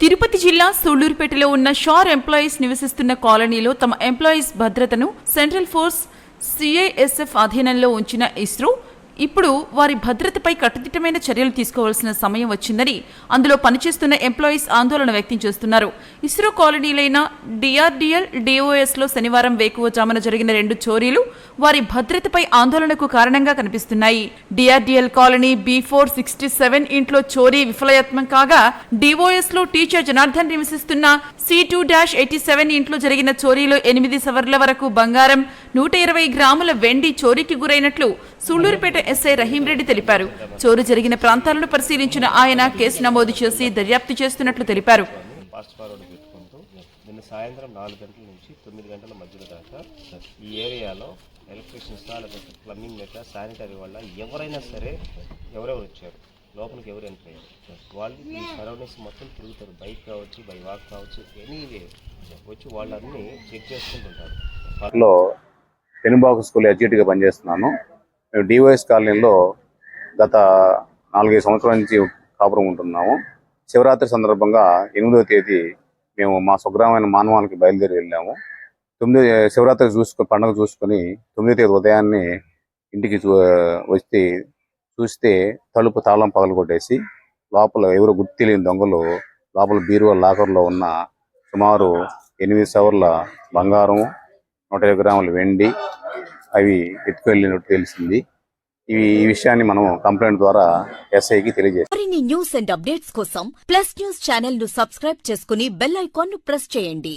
తిరుపతి జిల్లా సూళ్ళూరుపేటలో ఉన్న షార్ ఎంప్లాయీస్ నివసిస్తున్న కాలనీలో తమ ఎంప్లాయీస్ భద్రతను సెంట్రల్ ఫోర్స్ సిఐఎస్ఎఫ్ అధీనంలో ఉంచిన ఇస్రో ఇప్పుడు వారి భద్రతపై కట్టుదిట్టమైన చర్యలు తీసుకోవాల్సిన సమయం వచ్చిందని అందులో పనిచేస్తున్న ఎంప్లాయీస్ ఆందోళన వ్యక్తం చేస్తున్నారు. ఇస్రో కాలనీలైన డిఆర్డిఎల్ డిఓఎస్లో శనివారం వేకువజామున జరిగిన రెండు చోరీలు వారి భద్రతపై ఆందోళనకు కారణంగా కనిపిస్తున్నాయి. DRDL colony B four sixty seven ఇంట్లో చోరీ విఫలయత్నం కాగా డిఓఎస్లో టీచర్ జనార్దన్ నివసిస్తున్న C two dash eighty seven ఇంట్లో జరిగిన చోరీలో ఎనిమిది సవర్ల వరకు బంగారం నూట ఇరవై గ్రాముల వెండి చోరీకి గురైనట్లు సూళ్ళూరుపేట ఎస్ఐ రహీం రెడ్డి తెలిపారు. చోరు జరిగిన ప్రాంతాలను పరిశీలించిన ఆయన కేసు నమోదు చేసి దర్యాప్తు చేస్తున్నట్లు తెలిపారు. నిన్న సాయంత్రం నాలుగు గంటల నుంచి తొమ్మిది గంటల మధ్యలో దాకా ఈ ఏరియాలో ఎలక్ట్రిషియన్స్ లేకపోతే ప్లంబింగ్ లేక శానిటరీ వల్ల ఎవరైనా సరే ఎవరెవరు వచ్చారు. లోపలికి ఎవరు ఎంటర్ అయ్యారు? వాళ్ళు ఈ సరౌండింగ్స్ మొత్తం తిరుగుతారు. బైక్ కావచ్చు బై వాక్ కావచ్చు ఎనీవే వచ్చి వాళ్ళన్నీ చెక్ చేసుకుంటుంటారు. పెనుబాకు స్కూల్ ఎడ్యుకేట్గా పనిచేస్తున్నాను. మేము డివైఎస్ కాలనీలో గత నాలుగైదు సంవత్సరాల నుంచి కాపురం ఉంటున్నాము. శివరాత్రి సందర్భంగా ఎనిమిదవ తేదీ మేము మా స్వగ్రామైన మానవానికి బయలుదేరి వెళ్ళాము. తొమ్మిది శివరాత్రి చూసుకొని పండుగ చూసుకొని తొమ్మిదో తేదీ ఉదయాన్నే ఇంటికి చూ వచ్చి చూస్తే తలుపు తాళం పగలగొట్టేసి లోపల ఎవరు గుర్తు తెలియని దొంగలు లోపల బీరువా లాకర్లో ఉన్న సుమారు ఎనిమిది సవర్ల బంగారం నూట ఇరవై గ్రాముల వెండి అవి ఎత్తుకెళ్ళినట్టు తెలిసింది. ఇవి ఈ విషయాన్ని మనం కంప్లైంట్ ద్వారా ఎస్ఐకి తెలియజేస్తాం. మరిన్ని న్యూస్ అండ్ అప్డేట్స్ కోసం ప్లస్ న్యూస్ ఛానల్ను సబ్స్క్రైబ్ చేసుకుని బెల్ ఐకాన్ను ప్రెస్ చేయండి.